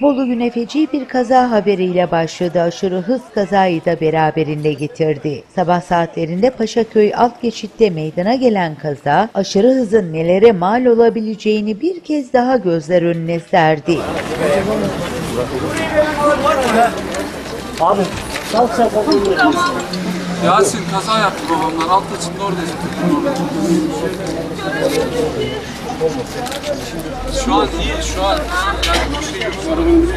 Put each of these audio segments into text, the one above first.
Bolu güne feci bir kaza haberiyle başladı. Aşırı hız kazayı da beraberinde getirdi. Sabah saatlerinde Paşaköy alt geçitte meydana gelen kaza aşırı hızın nelere mal olabileceğini bir kez daha gözler önüne serdi. Yasin kaza yaptı babamlar. Alt geçinde oradayız. Şu an iyi, şu an. Yani bir.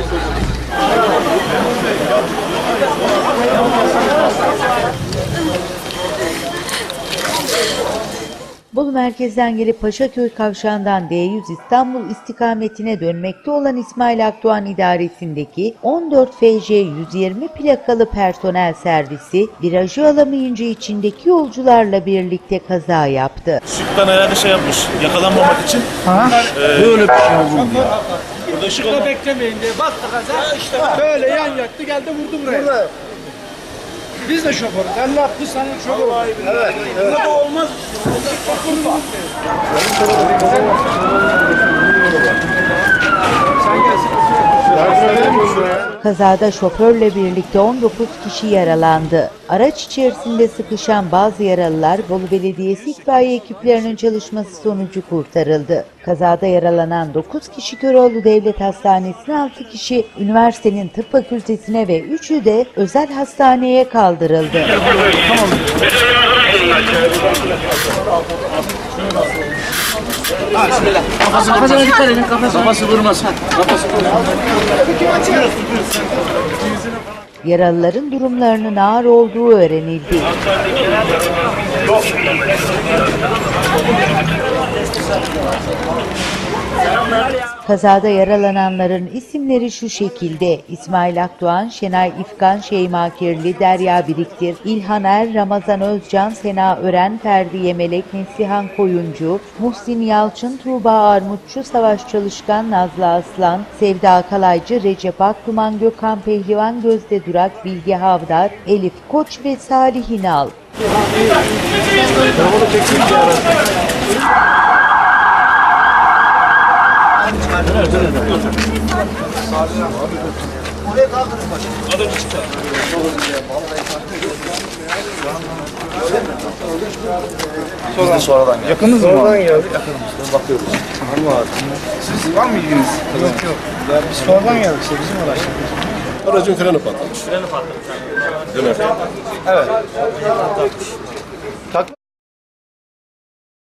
Bolu merkezden gelip Paşaköy kavşağından D100 İstanbul istikametine dönmekte olan İsmail Akdoğan idaresindeki 14 FC 120 plakalı personel servisi virajı alamayınca içindeki yolcularla birlikte kaza yaptı. Işıktan herhalde şey yapmış, yakalanmamak için. Böyle bir şey oldu ya. Burada Burada beklemeyin diye bastı gaza. Böyle yan yattı geldi vurdu buraya. Biz de şoförüz. Allah bu sana şoför. Evet. evet. Bu olmaz. Kazada şoförle birlikte 19 kişi yaralandı. Araç içerisinde sıkışan bazı yaralılar Bolu Belediyesi itfaiye ekiplerinin çalışması sonucu kurtarıldı. Kazada yaralanan 9 kişi Köroğlu Devlet Hastanesi'ne 6 kişi üniversitenin tıp fakültesine ve 3'ü de özel hastaneye kaldırıldı. Kafasına dikkat edin kafası. Vurmasın. Kafası Yaralıların durumlarının ağır olduğu öğrenildi. Kazada yaralananların isimleri şu şekilde. İsmail Akdoğan, Şenay İfkan, Şeyma Kirli, Derya Biriktir, İlhan Er, Ramazan Özcan, Sena Ören, Ferdi Yemelek, Neslihan Koyuncu, Muhsin Yalçın, Tuğba Armutçu, Savaş Çalışkan, Nazlı Aslan, Sevda Kalaycı, Recep Akduman, Gökhan Pehlivan, Gözde Durak, Bilge Havdar, Elif Koç ve Salih İnal. Yakınız mı? Sonradan geldik. Yakınız. Bakıyoruz. Var mı Siz var mı ilginiz? Yok yok. Ya biz sonradan geldik işte bizim araçlar. Aracın freni patlamış. Freni patlamış. Dönerken. Evet.